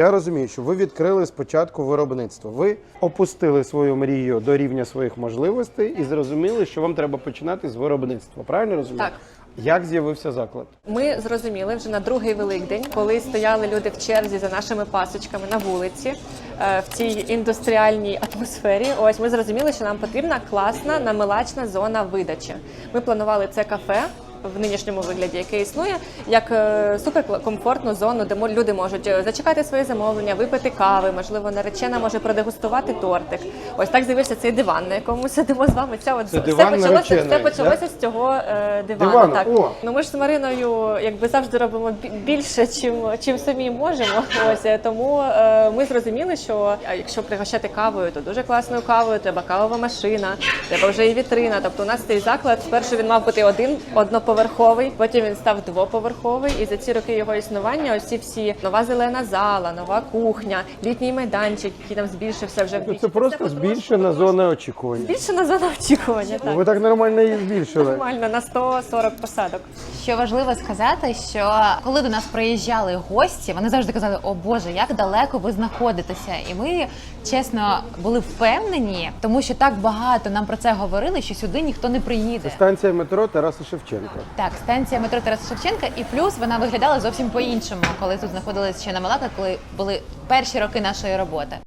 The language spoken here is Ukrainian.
Я розумію, що ви відкрили спочатку виробництво. Ви опустили свою мрію до рівня своїх можливостей і зрозуміли, що вам треба починати з виробництва. Правильно розумію? Так. Як з'явився заклад? Ми зрозуміли вже на другий великдень, коли стояли люди в черзі за нашими пасочками на вулиці е, в цій індустріальній атмосфері. Ось ми зрозуміли, що нам потрібна класна намилачна зона видачі. Ми планували це кафе. В нинішньому вигляді, яке існує, як е, суперкомфортну зону, де люди можуть е, зачекати своє замовлення, випити кави, можливо, наречена може продегустувати тортик. Ось так з'явився цей диван, на якому ми сидимо з вами. Ця от Це все диван почалося, нареченої, все почалося з цього е, дивану. Дивану, так. о! Ну ми ж з Мариною якби завжди робимо бі- більше, чим, чим самі можемо. Ось е, тому е, ми зрозуміли, що якщо пригощати кавою, то дуже класною кавою, треба кавова машина, треба вже і вітрина. Тобто у нас цей заклад спершу він мав бути один одноповерховий, потім він став двоповерховий. І за ці роки його існування, ось ці всі нова зелена зала, нова кухня, літній майданчик, який там збільшився вже вдвічі. Це просто збільшена зона очікування. Збільшена зона очікування. Так. Ви так нормально її збільшили. Нормально на 140 посадок. Що важливо сказати, що коли до нас приїжджали гості, вони завжди казали: О Боже, як далеко ви знаходитеся. І ми чесно були впевнені, тому що так багато нам про це говорили, що сюди ніхто не приїде. Станція метро Тараса Шевченка. Так, станція метро Тараса Шевченка, і плюс вона виглядала зовсім по-іншому, коли тут знаходилися ще на Малака, коли були перші роки нашої роботи.